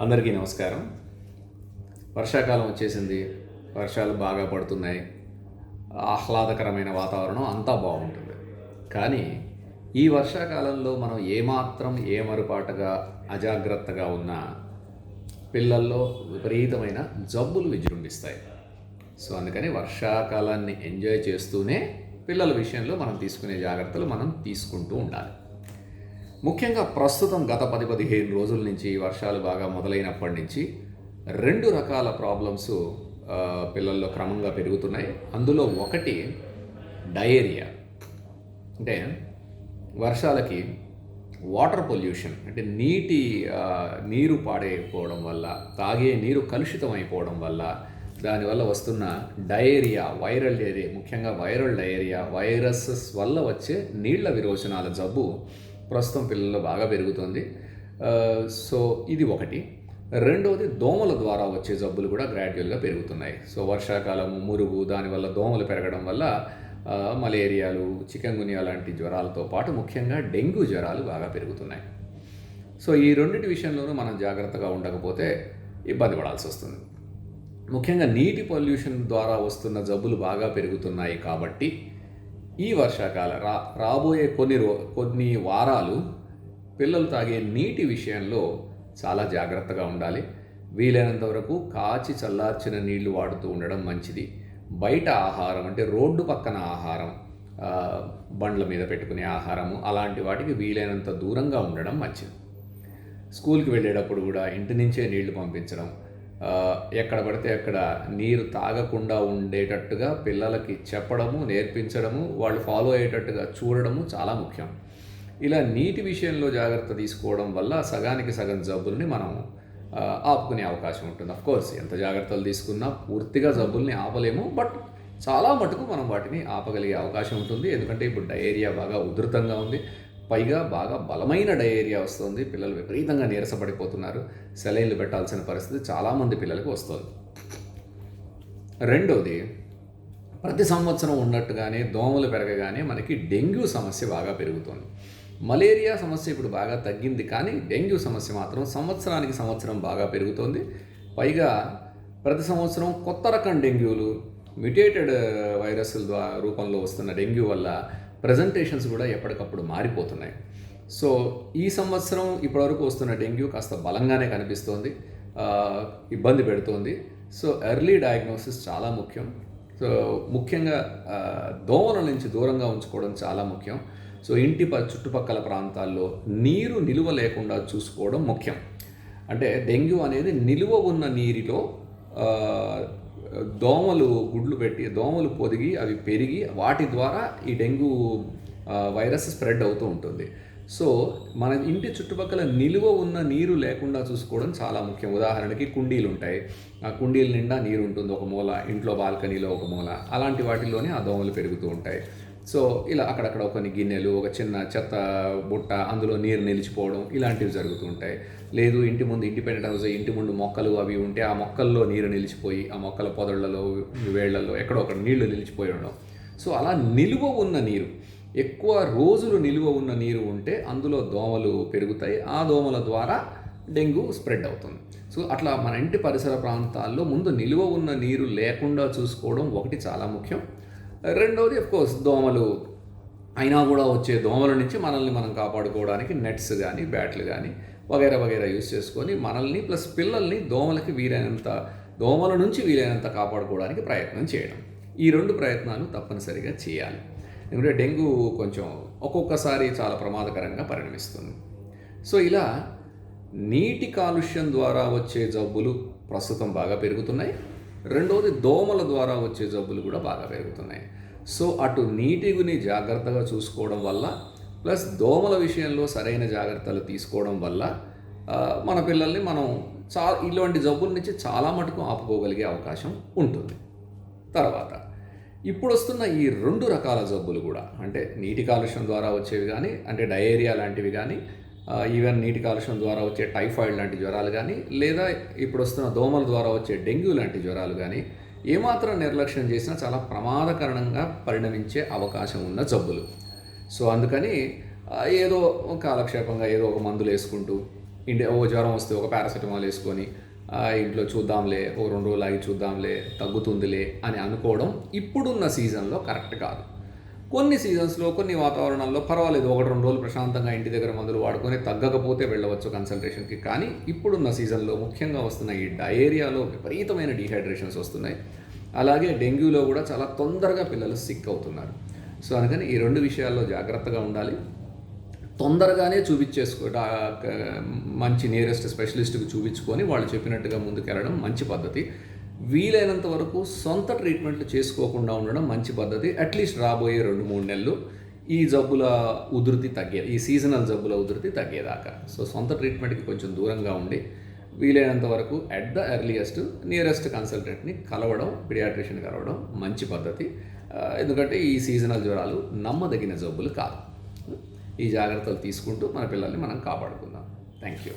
అందరికీ నమస్కారం. వర్షాకాలం వచ్చేసింది. వర్షాలు బాగా పడుతున్నాయి. ఆహ్లాదకరమైన వాతావరణం అంతా బాగుంటుంది. కానీ ఈ వర్షాకాలంలో మనం ఏమాత్రం ఏమరుపాటుగా అజాగ్రత్తగా ఉన్నా పిల్లల్లో విపరీతమైన జబ్బులు విజృంభిస్తాయి. సో అందుకని వర్షాకాలాన్ని ఎంజాయ్ చేస్తూనే పిల్లల విషయంలో మనం తీసుకునే జాగ్రత్తలు మనం తీసుకుంటూ ఉండాలి. ముఖ్యంగా ప్రస్తుతం గత పది పదిహేను రోజుల నుంచి వర్షాలు బాగా మొదలైనప్పటి నుంచి రెండు రకాల ప్రాబ్లమ్స్ పిల్లల్లో క్రమంగా పెరుగుతున్నాయి. అందులో ఒకటి డయేరియా. అంటే వర్షాలకి వాటర్ పొల్యూషన్ అంటే నీటి నీరు పాడైపోవడం వల్ల తాగే నీరు కలుషితం అయిపోవడం వల్ల దానివల్ల వస్తున్న డయేరియా వైరల్ డయేరియా ముఖ్యంగా వైరల్ డయేరియా వైరసెస్ వల్ల వచ్చే నీళ్ళ విరోచనాల జబ్బు ప్రస్తుతం పిల్లల్లో బాగా పెరుగుతుంది. సో ఇది ఒకటి. రెండవది దోమల ద్వారా వచ్చే జబ్బులు కూడా గ్రాడ్యువల్గా పెరుగుతున్నాయి. సో వర్షాకాలము మురుగు దానివల్ల దోమలు పెరగడం వల్ల మలేరియాలు చికెన్గునియా లాంటి జ్వరాలతో పాటు ముఖ్యంగా డెంగ్యూ జ్వరాలు బాగా పెరుగుతున్నాయి. సో ఈ రెండింటి విషయంలోనూ మనం జాగ్రత్తగా ఉండకపోతే ఇబ్బంది పడాల్సి వస్తుంది. ముఖ్యంగా నీటి పొల్యూషన్ ద్వారా వస్తున్న జబ్బులు బాగా పెరుగుతున్నాయి కాబట్టి ఈ వర్షాకాల రా రాబోయే కొన్ని రో కొన్ని వారాలు పిల్లలు తాగే నీటి విషయంలో చాలా జాగ్రత్తగా ఉండాలి. వీలైనంత వరకు కాచి చల్లార్చిన నీళ్ళు వాడుతూ ఉండడం మంచిది. బయట ఆహారం అంటే రోడ్డు పక్కన ఆహారం బండ్ల మీద పెట్టుకునే ఆహారము అలాంటి వాటికి వీలైనంత దూరంగా ఉండడం మంచిది. స్కూల్కి వెళ్ళేటప్పుడు కూడా ఇంటి నుంచే నీళ్ళు పంపించడం ఎక్కడ పడితే అక్కడ నీరు తాగకుండా ఉండేటట్టుగా పిల్లలకి చెప్పడము నేర్పించడము వాళ్ళు ఫాలో అయ్యేటట్టుగా చూడడము చాలా ముఖ్యం. ఇలా నీటి విషయంలో జాగ్రత్త తీసుకోవడం వల్ల సగానికి సగం జబ్బుల్ని మనం ఆపుకునే అవకాశం ఉంటుంది. అఫ్ కోర్స్ ఎంత జాగ్రత్తలు తీసుకున్నా పూర్తిగా జబ్బుల్ని ఆపలేము బట్ చాలా మటుకు మనం వాటిని ఆపగలిగే అవకాశం ఉంటుంది. ఎందుకంటే ఇప్పుడు డయేరియా బాగా ఉధృతంగా ఉంది. పైగా బాగా బలమైన డయేరియా వస్తుంది. పిల్లలు విపరీతంగా నీరసపడిపోతున్నారు. సెలైన్లు పెట్టాల్సిన పరిస్థితి చాలామంది పిల్లలకు వస్తుంది. రెండోది ప్రతి సంవత్సరం ఉన్నట్టుగానే దోమలు పెరగగానే మనకి డెంగ్యూ సమస్య బాగా పెరుగుతుంది. మలేరియా సమస్య ఇప్పుడు బాగా తగ్గింది కానీ డెంగ్యూ సమస్య మాత్రం సంవత్సరానికి సంవత్సరం బాగా పెరుగుతోంది. పైగా ప్రతి సంవత్సరం కొత్త రకం డెంగ్యూలు మ్యుటేటెడ్ వైరస్ల ద్వారా రూపంలో వస్తున్న డెంగ్యూ వల్ల ప్రజెంటేషన్స్ కూడా ఎప్పటికప్పుడు మారిపోతున్నాయి. సో ఈ సంవత్సరం ఇప్పటివరకు వస్తున్న డెంగ్యూ కాస్త బలంగానే కనిపిస్తోంది. ఇబ్బంది పెడుతోంది. సో ఎర్లీ డయాగ్నోసిస్ చాలా ముఖ్యం. సో ముఖ్యంగా దోమల నుంచి దూరంగా ఉంచుకోవడం చాలా ముఖ్యం. సో ఇంటి ప చుట్టుపక్కల ప్రాంతాల్లో నీరు నిలువ లేకుండా చూసుకోవడం ముఖ్యం. అంటే డెంగ్యూ అనేది నిలువ ఉన్న నీరిలో దోమలు గుడ్లు పెట్టి దోమలు పొదిగి అవి పెరిగి వాటి ద్వారా ఈ డెంగ్యూ వైరస్ స్ప్రెడ్ అవుతూ ఉంటుంది. సో మన ఇంటి చుట్టుపక్కల నిలువ ఉన్న నీరు లేకుండా చూసుకోవడం చాలా ముఖ్యం. ఉదాహరణకి కుండీలు ఉంటాయి. ఆ కుండీల నిండా నీరు ఉంటుంది. ఒక మూల ఇంట్లో బాల్కనీలో ఒక మూల. అలాంటి వాటిల్లోనే ఆ దోమలు పెరుగుతూ ఉంటాయి. సో ఇలా అక్కడక్కడ కొన్ని గిన్నెలు ఒక చిన్న చెత్త బుట్ట అందులో నీరు నిలిచిపోవడం ఇలాంటివి జరుగుతుంటాయి. లేదు ఇంటి ముందు ఇండిపెండెంట్ హౌస్ ఇంటి ముందు మొక్కలు అవి ఉంటే ఆ మొక్కల్లో నీరు నిలిచిపోయి ఆ మొక్కల పొదళ్ళలో వేళ్ళలో ఎక్కడో ఒకటి నీళ్ళు నిలిచిపోయి ఉండడం. సో అలా నిలువ ఉన్న నీరు ఎక్కువ రోజులు నిలువ ఉన్న నీరు ఉంటే అందులో దోమలు పెరుగుతాయి. ఆ దోమల ద్వారా డెంగ్యూ స్ప్రెడ్ అవుతుంది. సో అట్లా మన ఇంటి పరిసర ప్రాంతాల్లో ముందు నిలువ ఉన్న నీరు లేకుండా చూసుకోవడం ఒకటి చాలా ముఖ్యం. రెండవది కోర్స్ దోమలు. అయినా కూడా వచ్చే దోమల నుంచి మనల్ని మనం కాపాడుకోవడానికి నెట్స్ కానీ బ్యాట్లు కానీ వగైరా వగైరా యూస్ చేసుకొని మనల్ని ప్లస్ పిల్లల్ని దోమలకి వీలైనంత దోమల నుంచి వీలైనంత కాపాడుకోవడానికి ప్రయత్నం చేయడం. ఈ రెండు ప్రయత్నాలు తప్పనిసరిగా చేయాలి. ఎందుకంటే డెంగ్యూ కొంచెం ఒక్కొక్కసారి చాలా ప్రమాదకరంగా పరిణమిస్తుంది. సో ఇలా నీటి కాలుష్యం ద్వారా వచ్చే జబ్బులు ప్రస్తుతం బాగా పెరుగుతున్నాయి. రెండవది దోమల ద్వారా వచ్చే జబ్బులు కూడా బాగా పెరుగుతున్నాయి. సో అటు నీటిని జాగ్రత్తగా చూసుకోవడం వల్ల ప్లస్ దోమల విషయంలో సరైన జాగ్రత్తలు తీసుకోవడం వల్ల మన పిల్లల్ని మనం చా ఇలాంటి జబ్బుల నుంచి చాలా మటుకు ఆపుకోగలిగే అవకాశం ఉంటుంది. తర్వాత ఇప్పుడు వస్తున్న ఈ రెండు రకాల జబ్బులు కూడా అంటే నీటి కాలుష్యం ద్వారా వచ్చేవి కానీ అంటే డయేరియా లాంటివి కానీ ఈవెన్ నీటి కాలుష్యం ద్వారా వచ్చే టైఫాయిడ్ లాంటి జ్వరాలు కానీ లేదా ఇప్పుడు వస్తున్న దోమల ద్వారా వచ్చే డెంగ్యూ లాంటి జ్వరాలు కానీ ఏమాత్రం నిర్లక్ష్యం చేసినా చాలా ప్రమాదకరంగా పరిణమించే అవకాశం ఉన్న జబ్బులు. సో అందుకని ఏదో కాలక్షేపంగా ఏదో ఒక మందులు వేసుకుంటూ ఇంటి ఓ జ్వరం వస్తే ఒక పారాసెటమాల్ వేసుకొని ఇంట్లో చూద్దాంలే ఓ రెండు రోజులు ఆగి చూద్దాంలే తగ్గుతుందిలే అని అనుకోవడం ఇప్పుడున్న సీజన్లో కరెక్ట్ కాదు. కొన్ని సీజన్స్లో కొన్ని వాతావరణాల్లో పర్వాలేదు. ఒకటి రెండు రోజులు ప్రశాంతంగా ఇంటి దగ్గర మందులు వాడుకొని తగ్గకపోతే వెళ్ళవచ్చు కన్సల్టేషన్కి కానీ ఇప్పుడున్న సీజన్లో ముఖ్యంగా వస్తున్న ఈ డయేరియాలో విపరీతమైన డీహైడ్రేషన్స్ వస్తున్నాయి. అలాగే డెంగ్యూలో కూడా చాలా తొందరగా పిల్లలు సిక్ అవుతున్నారు. సో అందుకని ఈ రెండు విషయాల్లో జాగ్రత్తగా ఉండాలి. తొందరగానే చూపించేసుకో మంచి నియరెస్ట్ స్పెషలిస్ట్కి చూపించుకొని వాళ్ళు చెప్పినట్టుగా ముందుకెళ్ళడం మంచి పద్ధతి. వీలైనంత వరకు సొంత ట్రీట్మెంట్లు చేసుకోకుండా ఉండడం మంచి పద్ధతి. అట్లీస్ట్ రాబోయే రెండు మూడు నెలలు ఈ జబ్బుల ఉధృతి తగ్గే ఈ సీజనల్ జబ్బుల ఉధృతి తగ్గేదాకా. సో సొంత ట్రీట్మెంట్కి కొంచెం దూరంగా ఉండి వీలైనంత వరకు అట్ ద ఎర్లియస్ట్ నియరెస్ట్ కన్సల్టెంట్ని కలవడం పిడియాట్రిషియన్ కలవడం మంచి పద్ధతి. ఎందుకంటే ఈ సీజనల్ జ్వరాలు నమ్మదగిన జబ్బులు కాదు. ఈ జాగ్రత్తలు తీసుకుంటూ మన పిల్లల్ని మనం కాపాడుకుందాం. Thank you